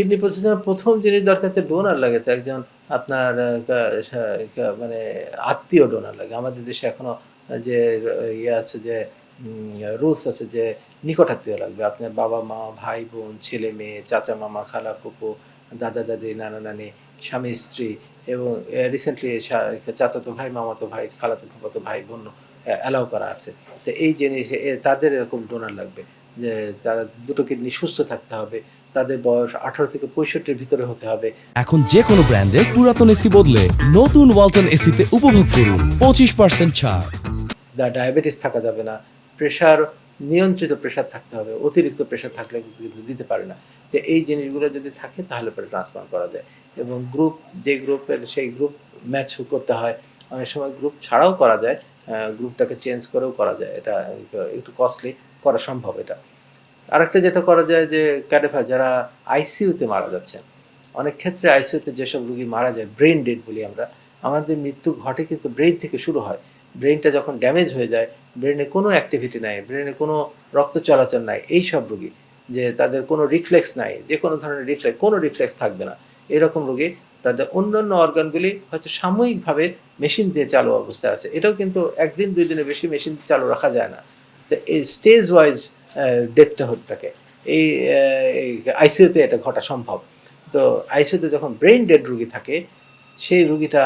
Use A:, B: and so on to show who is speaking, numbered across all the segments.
A: Kidney প্রতিস্থাপন প্রথম জিনিস দরকার হচ্ছে ডোনার লাগে তো একজন আপনার মানে আত্মীয় ডোনার লাগে। আমাদের দেশে এখনও যে ইয়ে আছে যে রুলস আছে যে নিকট আত্মীয় লাগবে। আপনার বাবা, মা, ভাই, বোন, ছেলে, মেয়ে, চাচা, মামা, খালা, ফুপু, দাদা, দাদি, নানা, নানি, স্বামী, স্ত্রী এবং রিসেন্টলি চাচাতো ভাই মামাতো ভাই খালাতো ফুফাতো ভাই, বোন অ্যালাউ করা আছে। তো এই জিনিস তাদের এরকম ডোনার লাগবে যে, তারা দুটো কিডনি সুস্থ থাকতে হবে। তাদের বয়স আঠারো থেকে পঁয়ষট্টির ভিতরে হতে হবে।
B: এখন যে কোনো ব্র্যান্ডের পুরাতন এসি বদলে নতুন ওয়ালটন এসিতে উপভোগ করুন পঁচিশ পার্সেন্ট ছাড়।
A: দা ডায়াবেটিস থাকা যাবে না। প্রেশার নিয়ন্ত্রিত প্রেশার থাকতে হবে। অতিরিক্ত প্রেশার থাকলে কিন্তু দিতে পারে না। তো এই জিনিসগুলো যদি থাকে তাহলে পরে ট্রান্সপ্লান্ট করা যায়। এবং গ্রুপ যে গ্রুপের সেই গ্রুপ ম্যাচ করতে হয়। অনেক সময় গ্রুপ ছাড়াও করা যায়। গ্রুপটাকে চেঞ্জ করেও করা যায়। এটা একটু কস্টলি করা সম্ভব এটা। আরেকটা যেটা করা যায় যে ক্যাডেফা যারা আইসিইউতে মারা যাচ্ছেন, অনেক ক্ষেত্রে আইসিইউতে যেসব রুগী মারা যায় ব্রেন ডেড বলি আমরা, আমাদের মৃত্যু ঘটে কিন্তু ব্রেন থেকে শুরু হয়। ব্রেনটা যখন ড্যামেজ হয়ে যায় ব্রেনে কোনো অ্যাক্টিভিটি নাই ব্রেনে কোনো রক্ত চলাচল নাই, এই সব রুগী, যে তাদের কোনো রিফ্লেক্স নাই, যে কোনো ধরনের রিফ্লেক্স কোনো রিফ্লেক্স থাকবে না। এরকম রোগী তাদের অন্যান্য অর্গানগুলি হয়তো সাময়িকভাবে মেশিন দিয়ে চালু অবস্থায় আছে। এটাও কিন্তু একদিন, দুই দিনের বেশি মেশিন চালু রাখা যায় না। তো এই স্টেজ ওয়াইজ ডেথটা হতে থাকে। এই আইসিইউতে এটা ঘটা সম্ভব। তো আইসিইউতে যখন ব্রেন ডেড রুগী থাকে, সেই রুগীটা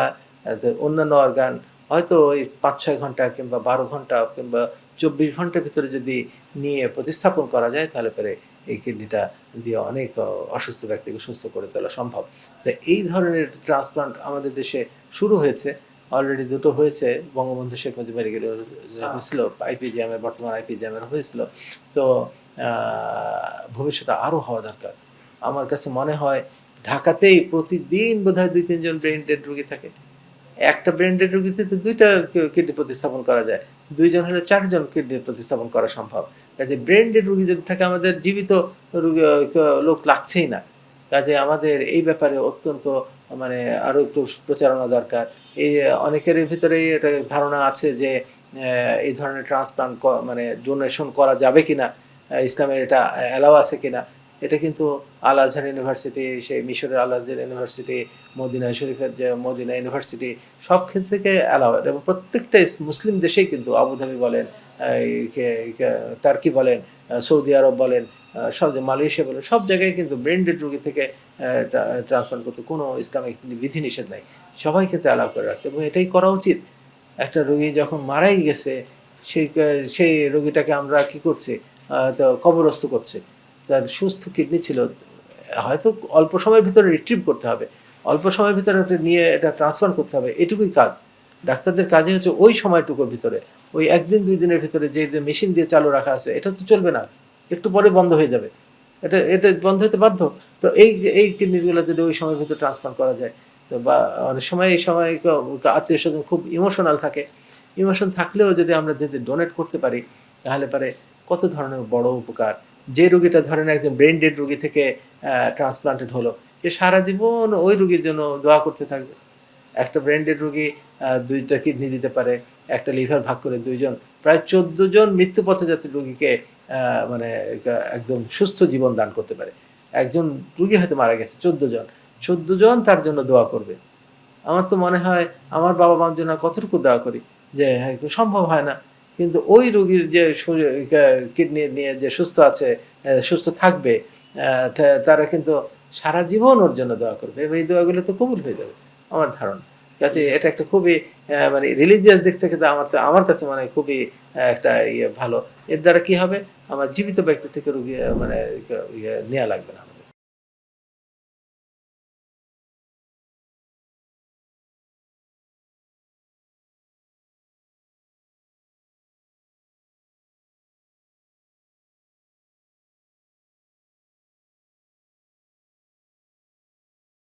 A: অন্যান্য অর্গান হয়তো ওই পাঁচ ছয় ঘণ্টা কিংবা বারো ঘণ্টা কিংবা চব্বিশ ঘণ্টার ভিতরে যদি নিয়ে প্রতিস্থাপন করা যায়, তাহলে পরে এই কিডনিটা দিয়ে অনেক অসুস্থ ব্যক্তিকে সুস্থ করে তোলা সম্ভব। তো এই ধরনের ট্রান্সপ্লান্ট আমাদের দেশে শুরু হয়েছে। অলরেডি দুটো হয়েছে বঙ্গবন্ধু শেখ মুজিব মেডিকেল হয়েছিল আইপিজিএমের বর্তমান আইপিজিএমের হয়েছিল। তো আহ, ভবিষ্যতে আরও হওয়া দরকার। আমার কাছে মনে হয় ঢাকাতেই প্রতিদিন বোধহয় দুই তিনজন ব্রেন ডেড রুগী থাকে। একটা ব্রেন ডেড রুগীতে তো দুইটা কিডনি প্রতিস্থাপন করা যায়। দুইজন হলে চারজন কিডনি প্রতিস্থাপন করা সম্ভব। কাজে ব্রেন ডেড রুগী যদি থাকে আমাদের জীবিত রুগী লোক লাগছেই না। কাজে আমাদের এই ব্যাপারে অত্যন্ত মানে আরও একটু প্রচারণা দরকার। এই অনেকের ভিতরে এটা ধারণা আছে যে এই ধরনের ট্রান্সপ্লান্ট মানে ডোনেশন করা যাবে কিনা ইসলামের এটা অ্যালাউ আছে কিনা, এটা কিন্তু আল আজহার ইউনিভার্সিটি, সেই মিশরের আল আজহার ইউনিভার্সিটি, মদিনা শরীফের যে মদিনা ইউনিভার্সিটি, সব ক্ষেত্র থেকে অ্যালাউ। এবং প্রত্যেকটা মুসলিম দেশেই কিন্তু আবুধাবি বলেন টার্কি বলেন সৌদি আরব বলেন সব মালয়েশিয়া বলে, সব জায়গায় কিন্তু ব্রেন্ডেড রোগী থেকে ট্রান্সপ্লান্ট করতে কোনো ইসলামিক বিধি নিষেধ নাই। সবাই ক্ষেত্রে অ্যালাউ করে রাখছে এবং এটাই করা উচিত। একটা রোগী যখন মারাই গেছে সেই সেই রোগীটাকে আমরা কি করছি? তো কবরস্থ করছে। যার সুস্থ কিডনি ছিল, হয়তো অল্প সময়ের ভিতরে রিট্রিভ করতে হবে। অল্প সময়ের ভিতরে ওটা নিয়ে এটা ট্রান্সফার করতে হবে, এটুকুই কাজ। ডাক্তারদের কাজে হচ্ছে ওই সময়টুকুর ভিতরে। ওই একদিন, দুই দিনের ভিতরে যে মেশিন দিয়ে চালু রাখা আছে, এটা তো চলবে না। একটু পরে বন্ধ হয়ে যাবে। এটা এটা বন্ধ হতে বাধ্য? তো এই এই কিডনিগুলো যদি ওই সময়ের ভিতরে ট্রান্সফার করা যায়, তো বা অনেক সময়, এই সময় আত্মীয় স্বজন খুব ইমোশনাল থাকে। ইমোশন থাকলেও যদি আমরা যদি ডোনেট করতে পারি, তাহলে পারে কত ধরনের বড় উপকার? যে রুগীটা ধরেন একজন ব্রেন ডেড রুগী থেকে ট্রান্সপ্লান্টেড হলো, সে সারা জীবন ওই রুগীর জন্য দোয়া করতে থাকবে। একটা ব্রেন ডেড রুগী দুইটা কিডনি দিতে পারে একটা লিভার ভাগ করে দুইজন প্রায় চোদ্দ জন মৃত্যু পথযাত্রী রুগীকে মানে একা- একদম সুস্থ জীবন দান করতে পারে। একজন রুগী হয়তো মারা গেছে চোদ্দ জন চোদ্দ জন তার জন্য দোয়া করবে। আমার তো মনে হয় আমার বাবা মার জন্য কতটুকু দোয়া করি যে হ্যাঁ, সম্ভব হয় না। কিন্তু ওই রুগীর যে কিডনি নিয়ে যে সুস্থ আছে সুস্থ থাকবে তারা কিন্তু সারা জীবন ওর জন্য দোয়া করবে। এবং এই দোয়াগুলো তো কবুল হয়ে যাবে আমার ধারণা। কাজে এটা একটা খুবই মানে রিলিজিয়াস দিক থেকে তো আমার আমার কাছে মানে খুবই একটা ইয়ে ভালো। এর দ্বারা কি হবে? আমার জীবিত ব্যক্তি থেকে রুগী মানে ইয়ে নেওয়া লাগবে না।